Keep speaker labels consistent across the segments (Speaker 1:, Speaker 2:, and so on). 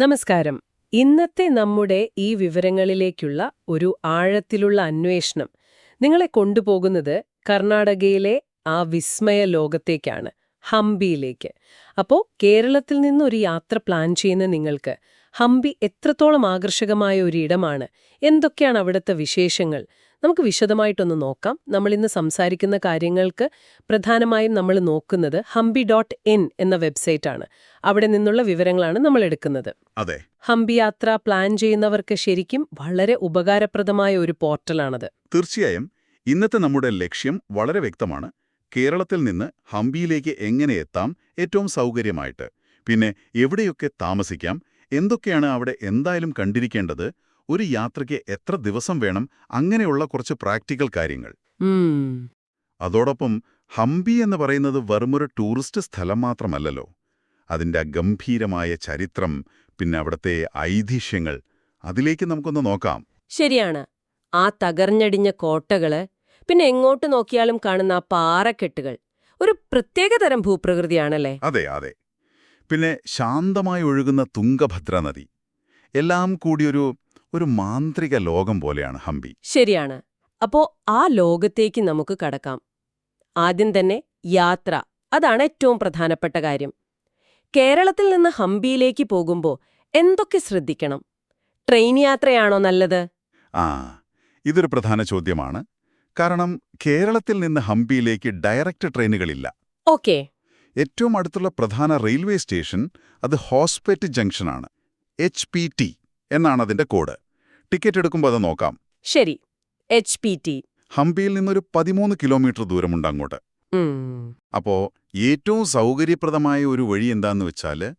Speaker 1: നമസ്കാരം. ഇന്നത്തെ നമ്മുടെ ഈ വിവരങ്ങളിലേക്കുള്ള ഒരു ആഴത്തിലുള്ള അന്വേഷണം നിങ്ങളെ കൊണ്ടുപോകുന്നത് കർണാടകയിലെ ആ വിസ്മയ ലോകത്തേക്കാണ് ഹംപിയിലേക്ക്. അപ്പോൾ കേരളത്തിൽ നിന്നൊരു യാത്ര പ്ലാൻ ചെയ്യുന്ന നിങ്ങൾക്ക് ഹംപി എത്രത്തോളം ആകർഷകമായ ഒരു ഇടമാണ്? എന്തൊക്കെയാണ് അവിടുത്തെ വിശേഷങ്ങൾ? നമുക്ക് വിശദമായിട്ടൊന്ന് നോക്കാം. നമ്മൾ ഇന്ന് സംസാരിക്കുന്ന കാര്യങ്ങൾക്ക് പ്രധാനമായും നമ്മൾ നോക്കുന്നത് ഹംബി ഡോട്ട് ഇൻ എന്ന വെബ്സൈറ്റാണ്. അവിടെ നിന്നുള്ള വിവരങ്ങളാണ് നമ്മൾ എടുക്കുന്നത്.
Speaker 2: അതെ.
Speaker 1: ഹംബി യാത്ര പ്ലാൻ ചെയ്യുന്നവർക്ക് ശരിക്കും വളരെ ഉപകാരപ്രദമായ ഒരു പോർട്ടലാണത്.
Speaker 2: തീർച്ചയായും ഇന്നത്തെ നമ്മുടെ ലക്ഷ്യം വളരെ വ്യക്തമാണ്. കേരളത്തിൽ നിന്ന് ഹംപിയിലേക്ക് എങ്ങനെ എത്താം ഏറ്റവും സൗകര്യമായിട്ട്. പിന്നെ എവിടെയൊക്കെ താമസിക്കാം എന്തൊക്കെയാണ് അവിടെ എന്തായാലും കണ്ടിരിക്കേണ്ടത് ഒരു യാത്രയ്ക്ക് എത്ര ദിവസം വേണം അങ്ങനെയുള്ള കുറച്ച് പ്രാക്ടിക്കൽ കാര്യങ്ങൾ? അതോടൊപ്പം ഹംപി എന്ന് പറയുന്നത് വെറുമൊരു ടൂറിസ്റ്റ് സ്ഥലം മാത്രമല്ലല്ലോ. അതിന്റെ ഗംഭീരമായ ചരിത്രം പിന്നെ അവിടുത്തെ ഐതിഹ്യങ്ങൾ അതിലേക്ക് നമുക്കൊന്ന് നോക്കാം.
Speaker 1: ശരിയാണ്. ആ തകർഞ്ഞടിഞ്ഞ കോട്ടകൾ പിന്നെ എങ്ങോട്ട് നോക്കിയാലും കാണുന്ന ആ പാറക്കെട്ടുകൾ ഒരു പ്രത്യേകതരം ഭൂപ്രകൃതിയാണല്ലേ?
Speaker 2: അതെ അതെ. പിന്നെ ശാന്തമായി ഒഴുകുന്ന തുങ്കഭദ്ര നദി എല്ലാം കൂടിയൊരു ഒരു മാന്ത്രിക ലോകം പോലെയാണ് ഹംപി.
Speaker 1: ശരിയാണ്. അപ്പോ ആ ലോകത്തേക്ക് നമുക്ക് കടക്കാം. ആദ്യം തന്നെ യാത്ര. അതാണ് ഏറ്റവും പ്രധാനപ്പെട്ട കാര്യം. കേരളത്തിൽ നിന്ന് ഹംപിയിലേക്ക് പോകുമ്പോൾ എന്തൊക്കെ ശ്രദ്ധിക്കണം? ട്രെയിൻ യാത്രയാണോ നല്ലത്?
Speaker 2: ആ ഇതൊരു പ്രധാന ചോദ്യമാണ്. കാരണം കേരളത്തിൽ നിന്ന് ഹംപിയിലേക്ക് ഡയറക്റ്റ് ട്രെയിനുകളില്ല.
Speaker 1: ഓക്കെ.
Speaker 2: ഏറ്റവും അടുത്തുള്ള പ്രധാന റെയിൽവേ സ്റ്റേഷൻ അത് ഹോസ്പെറ്റ് ജംഗ്ഷനാണ്. H P T. എന്നാണ് അതിന്റെ കോഡ്. ടിക്കറ്റ് എടുക്കുമ്പോൾ അത് നോക്കാം.
Speaker 1: ശരി. എച്ച് പി ടി
Speaker 2: ഹംപിയിൽ നിന്നൊരു പതിമൂന്ന് കിലോമീറ്റർ ദൂരമുണ്ട് അങ്ങോട്ട്. അപ്പോ ഏറ്റവും സൗകര്യപ്രദമായ ഒരു വഴി എന്താന്ന് വെച്ചാൽ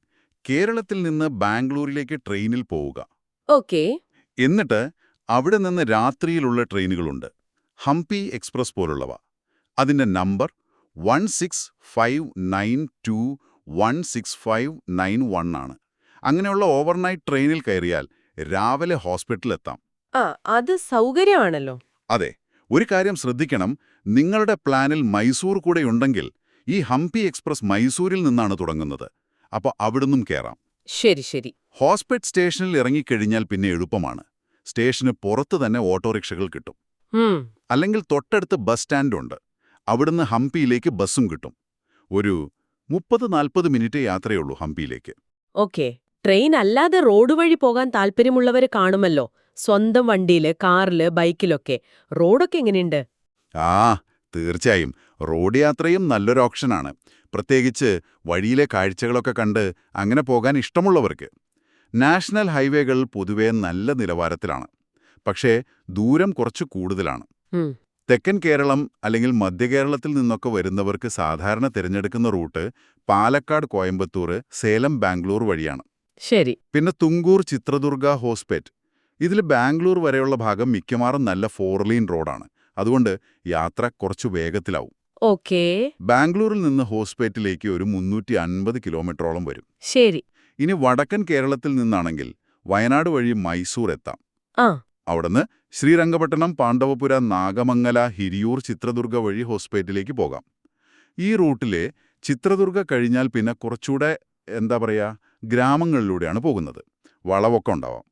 Speaker 2: കേരളത്തിൽ നിന്ന് ബാംഗ്ലൂരിലേക്ക് ട്രെയിനിൽ പോവുക.
Speaker 1: ഓക്കെ.
Speaker 2: എന്നിട്ട് അവിടെ നിന്ന് രാത്രിയിലുള്ള ട്രെയിനുകളുണ്ട്. ഹംപി എക്സ്പ്രസ് പോലുള്ളവ. അതിന്റെ number one six five nine two one six five nine one ആണ്. അങ്ങനെയുള്ള ഓവർനൈറ്റ് ട്രെയിനിൽ കയറിയാൽ രാവിലെ ഹോസ്പിറ്റലിലെത്താം.
Speaker 1: ആ അത് സൗകര്യമാണല്ലോ.
Speaker 2: അതെ ഒരു കാര്യം ശ്രദ്ധിക്കണം. നിങ്ങളുടെ പ്ലാനിൽ മൈസൂർ കൂടെ ഉണ്ടെങ്കിൽ ഈ ഹംപി എക്സ്പ്രസ് മൈസൂരിൽ നിന്നാണ് തുടങ്ങുന്നത്. അപ്പോൾ അവിടുന്നും കയറാം
Speaker 1: ശരി ശരി.
Speaker 2: ഹോസ്പിറ്റൽ സ്റ്റേഷനിൽ ഇറങ്ങിക്കഴിഞ്ഞാൽ പിന്നെ എളുപ്പമാണ്. സ്റ്റേഷന് പുറത്ത് തന്നെ ഓട്ടോറിക്ഷകൾ കിട്ടും. അല്ലെങ്കിൽ തൊട്ടടുത്ത് ബസ് സ്റ്റാൻഡുണ്ട്. അവിടുന്ന് ഹംപിയിലേക്ക് ബസ്സും കിട്ടും. ഒരു മുപ്പത് നാൽപ്പത് മിനിറ്റ് യാത്രയുള്ളൂ ഹംപിയിലേക്ക്.
Speaker 1: ഓക്കെ. ട്രെയിൻ അല്ലാതെ റോഡ് വഴി പോകാൻ താല്പര്യമുള്ളവർ കാണുമല്ലോ. സ്വന്തം വണ്ടിയിൽ കാറിൽ ബൈക്കിലൊക്കെ. റോഡൊക്കെ എങ്ങനെയുണ്ട്?
Speaker 2: ആ തീർച്ചയായും. റോഡ് യാത്രയും നല്ലൊരു ഓപ്ഷനാണ്. പ്രത്യേകിച്ച് വഴിയിലെ കാഴ്ചകളൊക്കെ കണ്ട് അങ്ങനെ പോകാൻ ഇഷ്ടമുള്ളവർക്ക്. നാഷണൽ ഹൈവേകൾ പൊതുവെ നല്ല നിലവാരത്തിലാണ്. പക്ഷേ ദൂരം കുറച്ച് കൂടുതലാണ്. തെക്കൻ കേരളം അല്ലെങ്കിൽ മധ്യകേരളത്തിൽ നിന്നൊക്കെ വരുന്നവർക്ക് സാധാരണ തിരഞ്ഞെടുക്കുന്ന റൂട്ട് പാലക്കാട് കോയമ്പത്തൂർ സേലം ബാംഗ്ലൂർ വഴിയാണ്.
Speaker 1: ശരി.
Speaker 2: പിന്നെ തുങ്കൂർ ചിത്രദുർഗ ഹോസ്പേറ്റ്. ഇതിൽ ബാംഗ്ലൂർ വരെയുള്ള ഭാഗം മിക്കവാറും നല്ല ഫോർ ലൈൻ റോഡാണ്. അതുകൊണ്ട് യാത്ര കുറച്ചു വേഗത്തിലാവും.
Speaker 1: ഓക്കേ.
Speaker 2: ബാംഗ്ലൂരിൽ നിന്ന് ഹോസ്പേറ്റിലേക്ക് ഒരു മുന്നൂറ്റി അൻപത് കിലോമീറ്ററോളം വരും.
Speaker 1: ശരി.
Speaker 2: ഇനി വടക്കൻ കേരളത്തിൽ നിന്നാണെങ്കിൽ വയനാട് വഴി മൈസൂർ എത്താം.
Speaker 1: ആ.
Speaker 2: അവിടുന്ന് ശ്രീരംഗപട്ടണം പാണ്ഡവപുര നാഗമംഗല ഹിരിയൂർ ചിത്രദുർഗ വഴി ഹോസ്പേറ്റിലേക്ക് പോകാം. ഈ റൂട്ടിലെ ചിത്രദുർഗ കഴിഞ്ഞാൽ പിന്നെ കുറച്ചുകൂടെ എന്താ പറയാ ഗ്രാമങ്ങളിലൂടെയാണ് പോകുന്നത്. വളവൊക്കെ ഉണ്ടാവാം.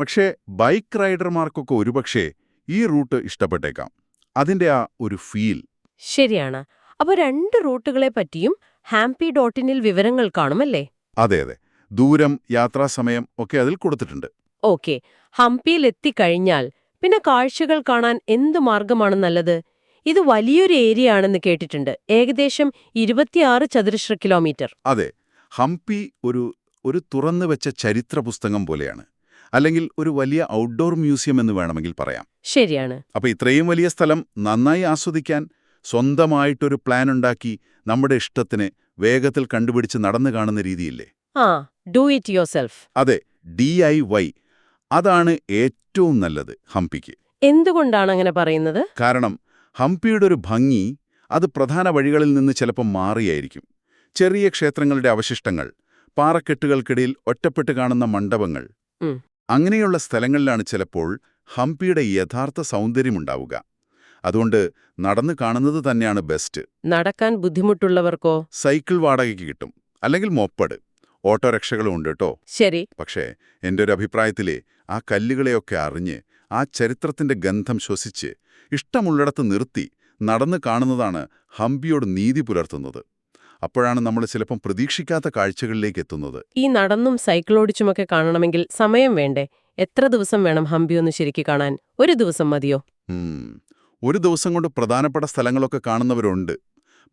Speaker 2: പക്ഷേ ബൈക്ക് റൈഡർമാർക്കൊക്കെ ഒരുപക്ഷെ ഈ റൂട്ട് ഇഷ്ടപ്പെട്ടേക്കാം. അതിന്റെ ആ ഒരു ഫീൽ.
Speaker 1: ശരിയാണ്. അപ്പൊ രണ്ട് റൂട്ടുകളെ പറ്റിയും ഹാംപി ഡോട്ടിനിൽ വിവരങ്ങൾ കാണുമല്ലേ?
Speaker 2: അതെ അതെ. ദൂരം യാത്രാസമയം ഒക്കെ അതിൽ കൊടുത്തിട്ടുണ്ട്.
Speaker 1: ഓക്കെ. ഹംപിയിൽ എത്തിക്കഴിഞ്ഞാൽ പിന്നെ കാഴ്ചകൾ കാണാൻ എന്ത് മാർഗമാണ് നല്ലത്? ഇത് വലിയൊരു ഏരിയ ആണെന്ന് കേട്ടിട്ടുണ്ട്. ഏകദേശം ഇരുപത്തിയാറ് ചതുരശ്ര കിലോമീറ്റർ.
Speaker 2: അതെ. ഹംപി ഒരു ഒരു തുറന്നു വെച്ച ചരിത്ര പുസ്തകം പോലെയാണ്. അല്ലെങ്കിൽ ഒരു വലിയ ഔട്ട്ഡോർ മ്യൂസിയം എന്ന് വേണമെങ്കിൽ പറയാം.
Speaker 1: ശരിയാണ്.
Speaker 2: അപ്പൊ ഇത്രയും വലിയ സ്ഥലം നന്നായി ആസ്വദിക്കാൻ സ്വന്തമായിട്ടൊരു പ്ലാൻ ഉണ്ടാക്കി നമ്മുടെ ഇഷ്ടത്തിന് വേഗത്തിൽ കണ്ടുപിടിച്ച് നടന്നു കാണുന്ന രീതിയില്ലേ?
Speaker 1: ആ ഡു ഇറ്റ് യുവർ സെൽഫ്
Speaker 2: അതെ ഡി ഐ വൈ അതാണ് ഏറ്റവും നല്ലത് ഹംപിക്ക്.
Speaker 1: എന്തുകൊണ്ടാണ് അങ്ങനെ പറയുന്നത്?
Speaker 2: കാരണം ഹംപിയുടെ ഒരു ഭംഗി അത് പ്രധാന വഴികളിൽ നിന്ന് ചിലപ്പോൾ മാറിയായിരിക്കും. ചെറിയ ക്ഷേത്രങ്ങളുടെ അവശിഷ്ടങ്ങൾ പാറക്കെട്ടുകൾക്കിടയിൽ ഒറ്റപ്പെട്ട് കാണുന്ന മണ്ഡപങ്ങൾ. അങ്ങനെയുള്ള സ്ഥലങ്ങളിലാണ് ചിലപ്പോൾ ഹംപിയുടെ യഥാർത്ഥ സൗന്ദര്യമുണ്ടാവുക. അതുകൊണ്ട് നടന്നു കാണുന്നത് തന്നെയാണ് ബെസ്റ്റ്.
Speaker 1: നടക്കാൻ ബുദ്ധിമുട്ടുള്ളവർക്കോ?
Speaker 2: സൈക്കിൾ വാടകയ്ക്ക് കിട്ടും. അല്ലെങ്കിൽ മോപ്പട്.
Speaker 3: ഓട്ടോറിക്ഷകളും ഉണ്ട് കേട്ടോ.
Speaker 1: ശരി.
Speaker 3: പക്ഷേ എന്റെ ഒരു അഭിപ്രായത്തിലെ ആ കല്ലുകളെയൊക്കെ അറിഞ്ഞ് ആ ചരിത്രത്തിന്റെ ഗന്ധം ശ്വസിച്ച് ഇഷ്ടമുള്ളിടത്ത് നിർത്തി നടന്നു കാണുന്നതാണ് ഹംപിയോട് നീതി പുലർത്തുന്നത്. അപ്പോഴാണ് നമ്മൾ ചിലപ്പം പ്രതീക്ഷിക്കാത്ത കാഴ്ചകളിലേക്ക് എത്തുന്നത്.
Speaker 1: ഈ നടന്നും സൈക്കിളോടിച്ചുമൊക്കെ കാണണമെങ്കിൽ സമയം വേണ്ടേ? എത്ര ദിവസം വേണം ഹംപി ഒന്ന് ശരിക്ക് കാണാൻ? ഒരു ദിവസം മതിയോ?
Speaker 3: ഒരു ദിവസം കൊണ്ട് പ്രധാനപ്പെട്ട സ്ഥലങ്ങളൊക്കെ കാണുന്നവരുണ്ട്.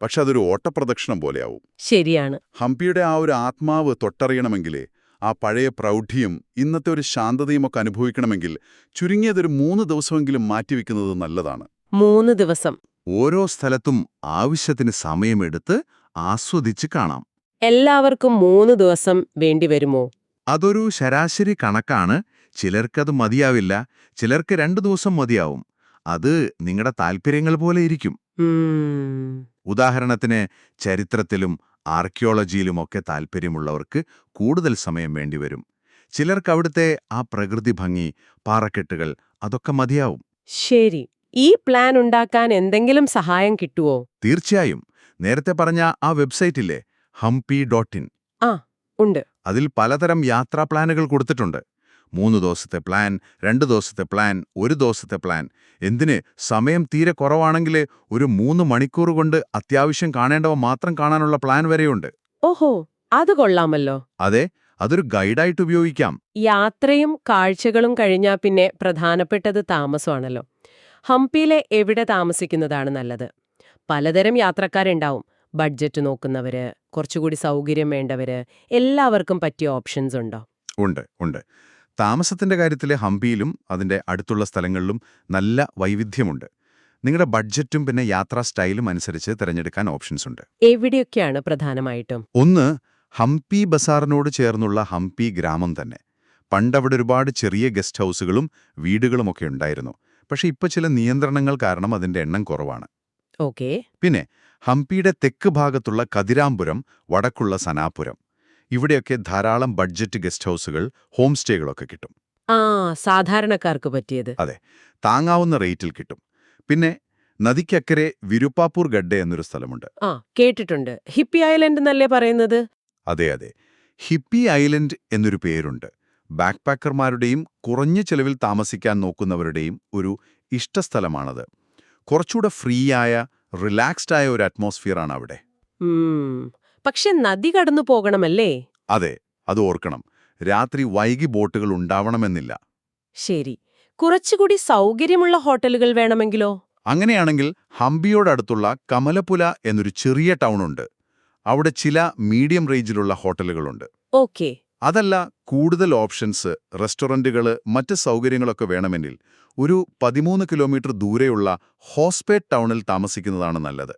Speaker 3: പക്ഷെ അതൊരു ഓട്ടപ്രദക്ഷിണം പോലെയാവും.
Speaker 1: ശരിയാണ്.
Speaker 3: ഹംപിയുടെ ആ ഒരു ആത്മാവ് തൊട്ടറിയണമെങ്കിലേ ആ പഴയ പ്രൗഢിയും ഇന്നത്തെ ഒരു ശാന്തതയും ഒക്കെ അനുഭവിക്കണമെങ്കിൽ ചുരുങ്ങിയതൊരു മൂന്ന് ദിവസമെങ്കിലും മാറ്റിവെക്കുന്നത് നല്ലതാണ്.
Speaker 1: മൂന്ന് ദിവസം.
Speaker 2: ഓരോ സ്ഥലത്തും ആവശ്യത്തിന് സമയമെടുത്ത് ആസ്വദിച്ച് കാണാം.
Speaker 1: എല്ലാവർക്കും മൂന്ന് ദിവസം വേണ്ടി വരുമോ?
Speaker 2: അതൊരു ശരാശരി കണക്കാണ്. ചിലർക്കത് മതിയാവില്ല. ചിലർക്ക് രണ്ടു ദിവസം മതിയാവും. അത് നിങ്ങളുടെ താൽപ്പര്യങ്ങൾ പോലെ ഇരിക്കും. ഉദാഹരണത്തിന് ചരിത്രത്തിലും ആർക്കിയോളജിയിലുമൊക്കെ താൽപ്പര്യമുള്ളവർക്ക് കൂടുതൽ സമയം വേണ്ടിവരും ചിലർക്ക് അവിടുത്തെ ആ പ്രകൃതി ഭംഗി പാറക്കെട്ടുകൾ അതൊക്കെ മതിയാവും.
Speaker 1: ശരി. ഈ പ്ലാൻ ഉണ്ടാക്കാൻ എന്തെങ്കിലും സഹായം കിട്ടുവോ?
Speaker 2: തീർച്ചയായും. നേരത്തെ പറഞ്ഞ ആ വെബ്സൈറ്റില്ലേ? Hampi dot in.
Speaker 1: ആ ഉണ്ട്.
Speaker 2: അതിൽ പലതരം യാത്രാ പ്ലാനുകൾ കൊടുത്തിട്ടുണ്ട്. മൂന്ന് ദിവസത്തെ പ്ലാൻ രണ്ട് ദിവസത്തെ പ്ലാൻ ഒരു ദിവസത്തെ പ്ലാൻ. എന്തിന്? സമയം തീരെ കുറവാണെങ്കിൽ ഒരു മൂന്ന് മണിക്കൂർ കൊണ്ട് അത്യാവശ്യം കാണേണ്ടവ മാത്രം കാണാനുള്ള പ്ലാൻ വരെയുണ്ട്.
Speaker 1: ഓഹോ അത് കൊള്ളാമല്ലോ.
Speaker 2: അതെ അതൊരു ഗൈഡായിട്ട് ഉപയോഗിക്കാം.
Speaker 1: യാത്രയും കാഴ്ചകളും കഴിഞ്ഞാൽ പിന്നെ പ്രധാനപ്പെട്ടത് താമസമാണല്ലോ. ഹംപിയിലെ എവിടെ താമസിക്കുന്നതാണ് നല്ലത്? പലതരം യാത്രക്കാരുണ്ടാവും. ബഡ്ജറ്റ് നോക്കുന്നവര് കുറച്ചുകൂടി സൗകര്യം വേണ്ടവര് എല്ലാവർക്കും പറ്റിയ ഓപ്ഷൻസ് ഉണ്ടോ?
Speaker 2: ഉണ്ട് ഉണ്ട്. താമസത്തിന്റെ കാര്യത്തിൽ ഹംപിയിലും അതിന്റെ അടുത്തുള്ള സ്ഥലങ്ങളിലും നല്ല വൈവിധ്യമുണ്ട്. നിങ്ങളുടെ ബഡ്ജറ്റും പിന്നെ യാത്രാ സ്റ്റൈലും അനുസരിച്ച് തിരഞ്ഞെടുക്കാൻ ഓപ്ഷൻസ് ഉണ്ട്.
Speaker 1: എവിടെയൊക്കെയാണ് പ്രധാനമായിട്ടും?
Speaker 2: ഒന്ന് ഹംപി ബസാറിനോട് ചേർന്നുള്ള ഹംപി ഗ്രാമം തന്നെ. പണ്ടവിടെ ഒരുപാട് ചെറിയ ഗസ്റ്റ് ഹൗസുകളും വീടുകളുമൊക്കെ ഉണ്ടായിരുന്നു. പക്ഷേ ഇപ്പോൾ ചില നിയന്ത്രണങ്ങൾ കാരണം അതിന്റെ എണ്ണം കുറവാണ്.
Speaker 1: ഓക്കെ.
Speaker 2: പിന്നെ ഹംപിയുടെ തെക്ക് ഭാഗത്തുള്ള കതിരാമ്പുരം വടക്കുള്ള സനാപുരം. ഇവിടെയൊക്കെ ധാരാളം ബഡ്ജറ്റ് ഗസ്റ്റ് ഹൗസുകൾ ഹോം സ്റ്റേകളൊക്കെ കിട്ടും.
Speaker 1: ആ സാധാരണക്കാർക്ക് പറ്റിയത്.
Speaker 2: അതെ താങ്ങാവുന്ന റേറ്റിൽ കിട്ടും. പിന്നെ നദിക്കക്കരെ വിരുപ്പാപ്പൂർ ഗഡ്ഡ എന്നൊരു സ്ഥലമുണ്ട്.
Speaker 1: ആ കേട്ടിട്ടുണ്ട്. ഹിപ്പി ഐലൻഡ് എന്നല്ലേ പറയുന്നത്?
Speaker 2: അതെ അതെ. ഹിപ്പി ഐലൻഡ് എന്നൊരു പേരുണ്ട്. ബാക്ക് പാക്കർമാരുടെയും കുറഞ്ഞ ചെലവിൽ താമസിക്കാൻ നോക്കുന്നവരുടെയും ഒരു ഇഷ്ടസ്ഥലമാണത്. കുറച്ചുകൂടെ ഫ്രീ ആയ റിലാക്സ്ഡ് ആയ ഒരു അറ്റ്മോസ്ഫിയറാണ് അവിടെ.
Speaker 1: ഉം, പക്ഷെ നദി കടന്നു പോകണമല്ലേ?
Speaker 2: അതെ അത് ഓർക്കണം. രാത്രി വൈകി ബോട്ടുകൾ ഉണ്ടാവണമെന്നില്ല.
Speaker 1: ശരി. കുറച്ചുകൂടി സൗകര്യമുള്ള ഹോട്ടലുകൾ വേണമെങ്കിലോ?
Speaker 2: അങ്ങനെയാണെങ്കിൽ ഹംപിയോടടുത്തുള്ള കമലപുല എന്നൊരു ചെറിയ ടൗൺ ഉണ്ട് അവിടെ ചില മീഡിയം റേഞ്ചിലുള്ള ഹോട്ടലുകളുണ്ട്.
Speaker 1: ഓക്കെ.
Speaker 2: അതല്ല കൂടുതൽ ഓപ്ഷൻസ് റെസ്റ്റോറന്റുകൾ മറ്റ് സൗകര്യങ്ങളൊക്കെ വേണമെങ്കിൽ ഒരു പതിമൂന്ന് കിലോമീറ്റർ ദൂരെയുള്ള ഹോസ്പേറ്റ് ടൗണിൽ താമസിക്കുന്നതാണ് നല്ലത്.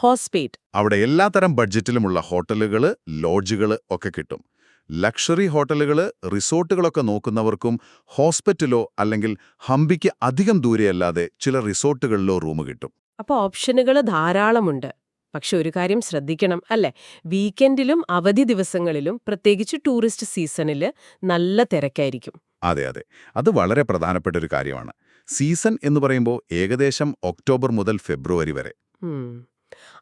Speaker 1: ഹോസ്പേറ്റ്
Speaker 2: അവിടെ എല്ലാത്തരം ബഡ്ജറ്റിലുമുള്ള ഹോട്ടലുകൾ ലോഡ്ജുകൾ ഒക്കെ കിട്ടും. ലക്ഷറി ഹോട്ടലുകൾ റിസോർട്ടുകളൊക്കെ നോക്കുന്നവർക്കും ഹോസ്പിറ്റലോ അല്ലെങ്കിൽ ഹംപിക്ക് അധികം ദൂരെയല്ലാതെ ചില റിസോർട്ടുകളിലോ റൂം കിട്ടും.
Speaker 1: അപ്പോൾ ഓപ്ഷനുകൾ ധാരാളമുണ്ട്. പക്ഷെ ഒരു കാര്യം ശ്രദ്ധിക്കണം അല്ലേ? വീക്കെൻഡിലും അവധി ദിവസങ്ങളിലും പ്രത്യേകിച്ച് ടൂറിസ്റ്റ് സീസണിൽ നല്ല തിരക്കായിരിക്കും.
Speaker 2: അതെ അതെ. അത് വളരെ പ്രധാനപ്പെട്ട ഒരു കാര്യമാണ്. സീസൺ എന്ന് പറയുമ്പോൾ ഏകദേശം ഒക്ടോബർ മുതൽ ഫെബ്രുവരി വരെ.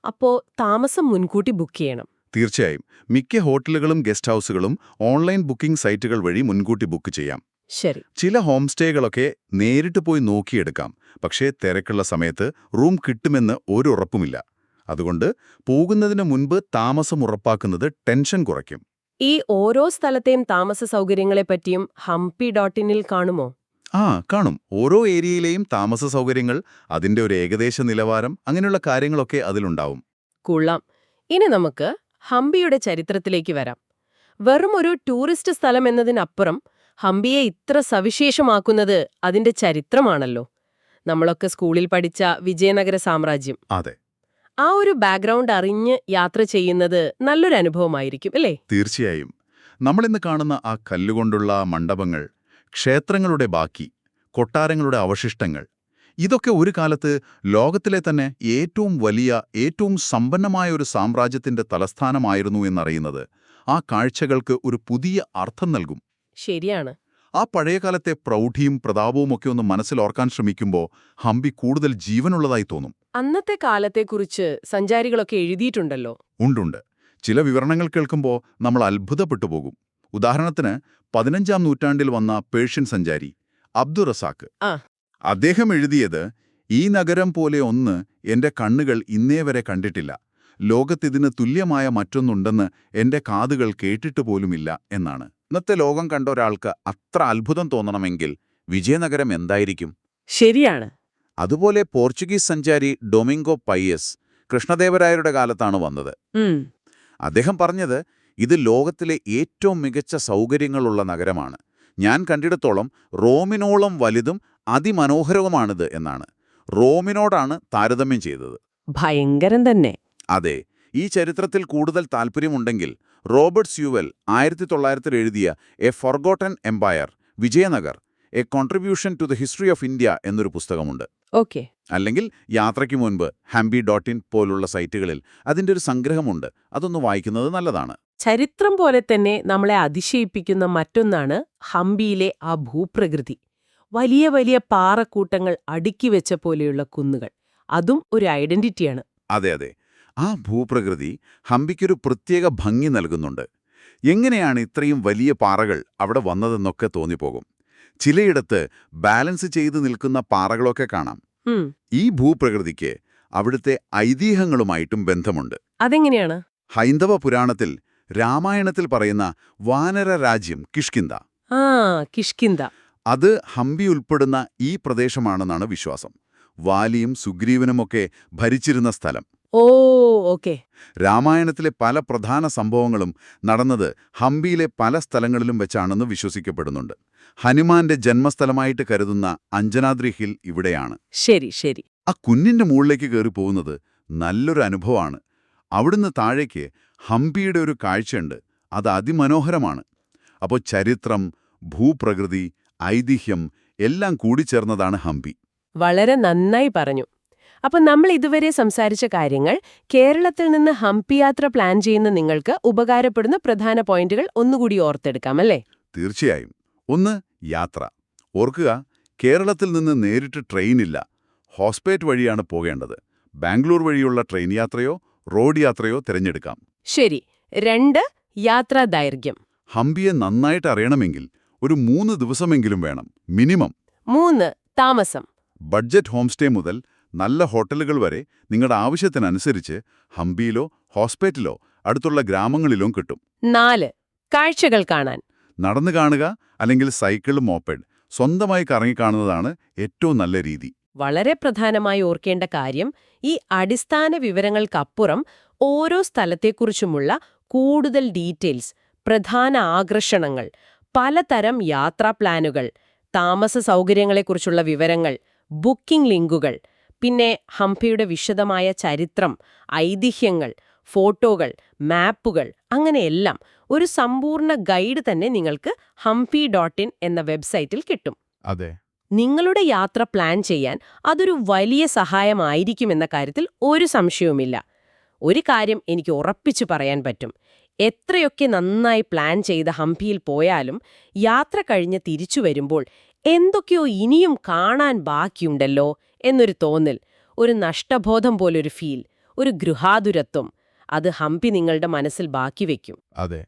Speaker 1: അപ്പോ താമസം മുൻകൂട്ടി ബുക്ക് ചെയ്യണം.
Speaker 2: തീർച്ചയായും. മിക്ക ഹോട്ടലുകളും ഗസ്റ്റ് ഹൗസുകളും ഓൺലൈൻ ബുക്കിംഗ് സൈറ്റുകൾ വഴി മുൻകൂട്ടി ബുക്ക് ചെയ്യാം.
Speaker 1: ശരി.
Speaker 2: ചില ഹോം സ്റ്റേകളൊക്കെ നേരിട്ട് പോയി നോക്കിയെടുക്കാം. പക്ഷേ തിരക്കുള്ള സമയത്ത് റൂം കിട്ടുമെന്ന് ഒരു ഉറപ്പുമില്ല. അതുകൊണ്ട് പോകുന്നതിന് മുൻപ് താമസം ഉറപ്പാക്കുന്നത് ടെൻഷൻ കുറയ്ക്കും.
Speaker 1: ഈ ഓരോ സ്ഥലത്തെയും താമസ സൗകര്യങ്ങളെപ്പറ്റിയും ഹംപി ഡോട്ട് ഇനിൽ കാണുമോ?
Speaker 2: ആ കാണും. ഓരോ ഏരിയയിലെയും താമസ സൗകര്യങ്ങൾ അതിന്റെ ഒരു ഏകദേശ നിലവാരം അങ്ങനെയുള്ള കാര്യങ്ങളൊക്കെ അതിലുണ്ടാവും.
Speaker 1: കൊള്ളാം. ഇനി നമുക്ക് ഹംപിയുടെ ചരിത്രത്തിലേക്ക് വരാം. വെറും ഒരു ടൂറിസ്റ്റ് സ്ഥലം എന്നതിനപ്പുറം ഹംപിയെ ഇത്ര സവിശേഷമാക്കുന്നത് അതിന്റെ ചരിത്രമാണല്ലോ. നമ്മളൊക്കെ സ്കൂളിൽ പഠിച്ച വിജയനഗര സാമ്രാജ്യം.
Speaker 2: അതെ.
Speaker 1: ആ ഒരു ബാക്ക്ഗ്രൗണ്ട് അറിഞ്ഞ് യാത്ര ചെയ്യുന്നത് നല്ലൊരു അനുഭവമായിരിക്കും അല്ലേ?
Speaker 2: തീർച്ചയായും. നമ്മളിന്ന് കാണുന്ന ആ കല്ലുകൊണ്ടുള്ള മണ്ഡപങ്ങൾ ക്ഷേത്രങ്ങളുടെ ബാക്കി കൊട്ടാരങ്ങളുടെ അവശിഷ്ടങ്ങൾ ഇതൊക്കെ ഒരു കാലത്ത് ലോകത്തിലെ തന്നെ ഏറ്റവും വലിയ ഏറ്റവും സമ്പന്നമായ ഒരു സാമ്രാജ്യത്തിന്റെ തലസ്ഥാനമായിരുന്നു എന്നറിയുന്നത്. ആ കാഴ്ചകൾക്ക് ഒരു പുതിയ അർത്ഥം നൽകും.
Speaker 1: ശരിയാണ്.
Speaker 2: ആ പഴയകാലത്തെ പ്രൗഢിയും പ്രതാപവും ഒക്കെ ഒന്ന് മനസ്സിലോർക്കാൻ ശ്രമിക്കുമ്പോൾ ഹംപി കൂടുതൽ ജീവനുള്ളതായി തോന്നും.
Speaker 1: അന്നത്തെ കാലത്തെക്കുറിച്ച് സഞ്ചാരികളൊക്കെ എഴുതിയിട്ടുണ്ടല്ലോ.
Speaker 2: ഉണ്ടുണ്ട്. ചില വിവരണങ്ങൾ കേൾക്കുമ്പോൾ നമ്മൾ അത്ഭുതപ്പെട്ടു പോകും. ഉദാഹരണത്തിന് പതിനഞ്ചാം നൂറ്റാണ്ടിൽ വന്ന പേർഷ്യൻ സഞ്ചാരി അബ്ദുൾ അദ്ദേഹം എഴുതിയത് ഈ നഗരം പോലെ ഒന്ന് എന്റെ കണ്ണുകൾ ഇന്നേ വരെ കണ്ടിട്ടില്ല. ലോകത്തിതിന് തുല്യമായ മറ്റൊന്നുണ്ടെന്ന് എന്റെ കാതുകൾ കേട്ടിട്ട് പോലുമില്ല എന്നാണ്. ഇന്നത്തെ ലോകം കണ്ട ഒരാൾക്ക് അത്ര അത്ഭുതം തോന്നണമെങ്കിൽ വിജയനഗരം എന്തായിരിക്കും?
Speaker 1: ശരിയാണ്.
Speaker 2: അതുപോലെ പോർച്ചുഗീസ് സഞ്ചാരി ഡൊമിംഗോ പയ്യസ് കൃഷ്ണദേവരായരുടെ കാലത്താണ് വന്നത്. അദ്ദേഹം പറഞ്ഞത് ഇത് ലോകത്തിലെ ഏറ്റവും മികച്ച സൗകര്യങ്ങളുള്ള നഗരമാണ്. ഞാൻ കണ്ടിടത്തോളം റോമിനോളം വലുതും അതിമനോഹരവുമാണിത് എന്നാണ്. റോമിനോടാണ് താരതമ്യം ചെയ്തത്.
Speaker 1: ഭയങ്കരം തന്നെ.
Speaker 2: അതെ ഈ ചരിത്രത്തിൽ കൂടുതൽ താൽപ്പര്യമുണ്ടെങ്കിൽ റോബർട്ട് സ്യൂവൽ ആയിരത്തി തൊള്ളായിരത്തിൽ എഴുതിയ a forgotten empire Vijayanagar a contribution to the history of India എന്നൊരു പുസ്തകമുണ്ട്.
Speaker 1: ഓക്കെ.
Speaker 2: അല്ലെങ്കിൽ യാത്രയ്ക്ക് മുൻപ് ഹാംബി ഡോട്ട് ഇൻ പോലുള്ള സൈറ്റുകളിൽ അതിന്റെ ഒരു സംഗ്രഹമുണ്ട്. അതൊന്ന് വായിക്കുന്നത് നല്ലതാണ്.
Speaker 1: ചരിത്രം പോലെ തന്നെ നമ്മളെ അതിശയിപ്പിക്കുന്ന മറ്റൊന്നാണ് ഹംപിയിലെ ആ ഭൂപ്രകൃതി. വലിയ വലിയ പാറക്കൂട്ടങ്ങൾ അടുക്കി വെച്ച പോലെയുള്ള കുന്നുകൾ. അതും ഒരു ഐഡന്റിറ്റിയാണ്
Speaker 2: അതെ അതെ. ആ ഭൂപ്രകൃതി ഹംപിക്കൊരു പ്രത്യേക ഭംഗി നൽകുന്നുണ്ട്. എങ്ങനെയാണ് ഇത്രയും വലിയ പാറകൾ അവിടെ വന്നതെന്നൊക്കെ തോന്നിപ്പോകും. ചിലയിടത്ത് ബാലൻസ് ചെയ്ത് നിൽക്കുന്ന പാറകളൊക്കെ കാണാം. ഈ ഭൂപ്രകൃതിക്ക് അവിടുത്തെ ഐതിഹ്യങ്ങളുമായിട്ടും ബന്ധമുണ്ട്.
Speaker 1: അതെങ്ങനെയാണ്?
Speaker 2: ഹൈന്ദവ പുരാണത്തിൽ രാമായണത്തിൽ പറയുന്ന വാനര രാജ്യം കിഷ്കിന്ത
Speaker 1: ആ കിഷ്കിന്ത
Speaker 2: അത് ഹംപി ഉൾപ്പെടുന്ന ഈ പ്രദേശമാണെന്നാണ് വിശ്വാസം. വാലിയും സുഗ്രീവനുമൊക്കെ ഭരിച്ചിരുന്ന സ്ഥലം.
Speaker 1: Oh okay.
Speaker 2: രാമായണത്തിലെ പല പ്രധാന സംഭവങ്ങളും നടന്നത് ഹംപിയിലെ പല സ്ഥലങ്ങളിലും വെച്ചാണെന്ന് വിശ്വസിക്കപ്പെടുന്നുണ്ട്. ഹനുമാന്റെ ജന്മസ്ഥലമായിട്ട് കരുതുന്ന അഞ്ജനാദ്രി ഹിൽ ഇവിടെയാണ്.
Speaker 1: ശരി ശരി.
Speaker 2: ആ കുന്നിന്റെ മുകളിലേക്ക് കയറി പോകുന്നത് നല്ലൊരു അനുഭവമാണ്. അവിടുന്ന് താഴേക്ക് ഹംപിയുടെ ഒരു കാഴ്ചയുണ്ട്. അത് അതിമനോഹരമാണ്. അപ്പോൾ ചരിത്രം ഭൂപ്രകൃതി ഐതിഹ്യം എല്ലാം കൂടിച്ചേർന്നതാണ് ഹംപി.
Speaker 1: വളരെ നന്നായി പറഞ്ഞു. അപ്പൊ നമ്മൾ ഇതുവരെ സംസാരിച്ച കാര്യങ്ങൾ കേരളത്തിൽ നിന്ന് ഹംപി യാത്ര പ്ലാൻ ചെയ്യുന്ന നിങ്ങൾക്ക് ഉപകാരപ്പെടുന്ന പ്രധാന പോയിന്റുകൾ ഒന്നുകൂടി ഓർത്തെടുക്കാം അല്ലേ?
Speaker 2: തീർച്ചയായും. ഒന്ന് യാത്ര. ഓർക്കുക കേരളത്തിൽ നിന്ന് നേരിട്ട് ട്രെയിനില്ല ഹോസ്പേറ്റ് വഴിയാണ് പോകേണ്ടത്. ബാംഗ്ലൂർ വഴിയുള്ള ട്രെയിൻ യാത്രയോ റോഡ് യാത്രയോ തിരഞ്ഞെടുക്കാം.
Speaker 1: ശരി. രണ്ട് യാത്രാ ദൈർഘ്യം.
Speaker 2: ഹംപിയെ നന്നായിട്ട് അറിയണമെങ്കിൽ ഒരു മൂന്ന് ദിവസമെങ്കിലും വേണം. മിനിമം.
Speaker 1: മൂന്ന് താമസം.
Speaker 2: ബഡ്ജറ്റ് ഹോംസ്റ്റേ മുതൽ നല്ല ഹോട്ടലുകൾ വരെ നിങ്ങളുടെ ആവശ്യത്തിനനുസരിച്ച് ഹംപിയിലോ ഹോസ്പേറ്റിലോ അടുത്തുള്ള ഗ്രാമങ്ങളിലും കിട്ടും.
Speaker 1: നാല് കാഴ്ചകൾ കാണാൻ.
Speaker 2: നടന്നു കാണുക അല്ലെങ്കിൽ സൈക്കിൾ മോപ്പഡ് സ്വന്തമായി കറങ്ങിക്കാണുന്നതാണ് ഏറ്റവും നല്ല രീതി.
Speaker 1: വളരെ പ്രധാനമായി ഓർക്കേണ്ട കാര്യം ഈ അടിസ്ഥാന വിവരങ്ങൾക്കപ്പുറം ഓരോ സ്ഥലത്തെക്കുറിച്ചുമുള്ള കൂടുതൽ ഡീറ്റെയിൽസ് പ്രധാന ആകർഷണങ്ങൾ പലതരം യാത്രാ പ്ലാനുകൾ താമസ സൗകര്യങ്ങളെക്കുറിച്ചുള്ള വിവരങ്ങൾ ബുക്കിംഗ് ലിങ്കുകൾ പിന്നെ ഹംപിയുടെ വിശദമായ ചരിത്രം ഐതിഹ്യങ്ങൾ ഫോട്ടോകൾ മാപ്പുകൾ അങ്ങനെയെല്ലാം ഒരു സമ്പൂർണ ഗൈഡ് തന്നെ നിങ്ങൾക്ക് ഹംപി ഡോട്ട് ഇൻ എന്ന വെബ്സൈറ്റിൽ കിട്ടും.
Speaker 2: അതെ.
Speaker 1: നിങ്ങളുടെ യാത്ര പ്ലാൻ ചെയ്യാൻ അതൊരു വലിയ സഹായമായിരിക്കുമെന്ന കാര്യത്തിൽ ഒരു സംശയവുമില്ല. ഒരു കാര്യം എനിക്ക് ഉറപ്പിച്ചു പറയാൻ പറ്റും. എത്രയൊക്കെ നന്നായി പ്ലാൻ ചെയ്ത ഹംപിയിൽ പോയാലും യാത്ര കഴിഞ്ഞ് തിരിച്ചു വരുമ്പോൾ എന്തൊക്കെയോ ഇനിയും കാണാൻ ബാക്കിയുണ്ടല്ലോ എന്നൊരു തോന്നൽ ഒരു നഷ്ടബോധം പോലൊരു ഫീൽ ഒരു ഗൃഹാതുരത്വം. അത് ഹംപി നിങ്ങളുടെ മനസ്സിൽ ബാക്കി വയ്ക്കും
Speaker 2: അതെ.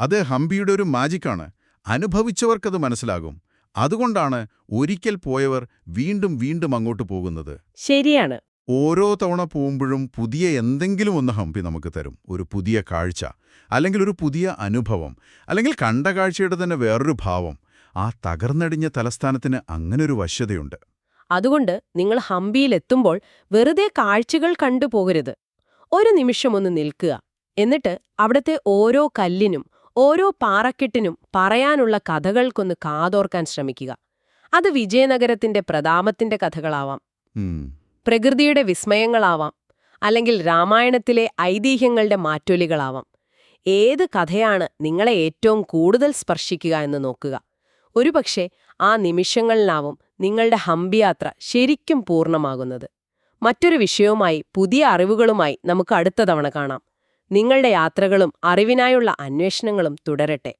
Speaker 2: അത് ഹംപിയുടെ ഒരു മാജിക്കാണ്. അനുഭവിച്ചവർക്കത് മനസ്സിലാകും. അതുകൊണ്ടാണ് ഒരിക്കൽ പോയവർ വീണ്ടും വീണ്ടും അങ്ങോട്ട് പോകുന്നത്.
Speaker 1: ശരിയാണ്.
Speaker 2: ഓരോ തവണ പോകുമ്പോഴും പുതിയ എന്തെങ്കിലും ഒന്ന് ഹംപി നമുക്ക് തരും. ഒരു പുതിയ കാഴ്ച അല്ലെങ്കിൽ ഒരു പുതിയ അനുഭവം അല്ലെങ്കിൽ കണ്ട കാഴ്ചയുടെ തന്നെ വേറൊരു ഭാവം. ആ തകർന്നടിഞ്ഞ തലസ്ഥാനത്തിന് അങ്ങനൊരു വശ്യതയുണ്ട്.
Speaker 1: അതുകൊണ്ട് നിങ്ങൾ ഹംപിയിലെത്തുമ്പോൾ വെറുതെ കാഴ്ചകൾ കണ്ടു പോകരുത്. ഒരു നിമിഷം ഒന്ന് നിൽക്കുക. എന്നിട്ട് അവിടത്തെ ഓരോ കല്ലിനും ഓരോ പാറക്കെട്ടിനും പറയാനുള്ള കഥകൾക്കൊന്ന് കാതോർക്കാൻ ശ്രമിക്കുക. അത് വിജയനഗരത്തിന്റെ പ്രതാപത്തിന്റെ കഥകളാവാം. പ്രകൃതിയുടെ വിസ്മയങ്ങളാവാം. അല്ലെങ്കിൽ രാമായണത്തിലെ ഐതിഹ്യങ്ങളുടെ മാറ്റൊലികളാവാം. ഏത് കഥയാണ് നിങ്ങളെ ഏറ്റവും കൂടുതൽ സ്പർശിക്കുക എന്ന് നോക്കുക. ഒരുപക്ഷെ ആ നിമിഷങ്ങളിലാവും നിങ്ങളുടെ ഹംപിയാത്ര ശരിക്കും പൂർണമാകുന്നത്. മറ്റൊരു വിഷയവുമായി പുതിയ അറിവുകളുമായി നമുക്ക് അടുത്ത തവണ കാണാം. നിങ്ങളുടെ യാത്രകളും അറിവിനായുള്ള അന്വേഷണങ്ങളും തുടരട്ടെ.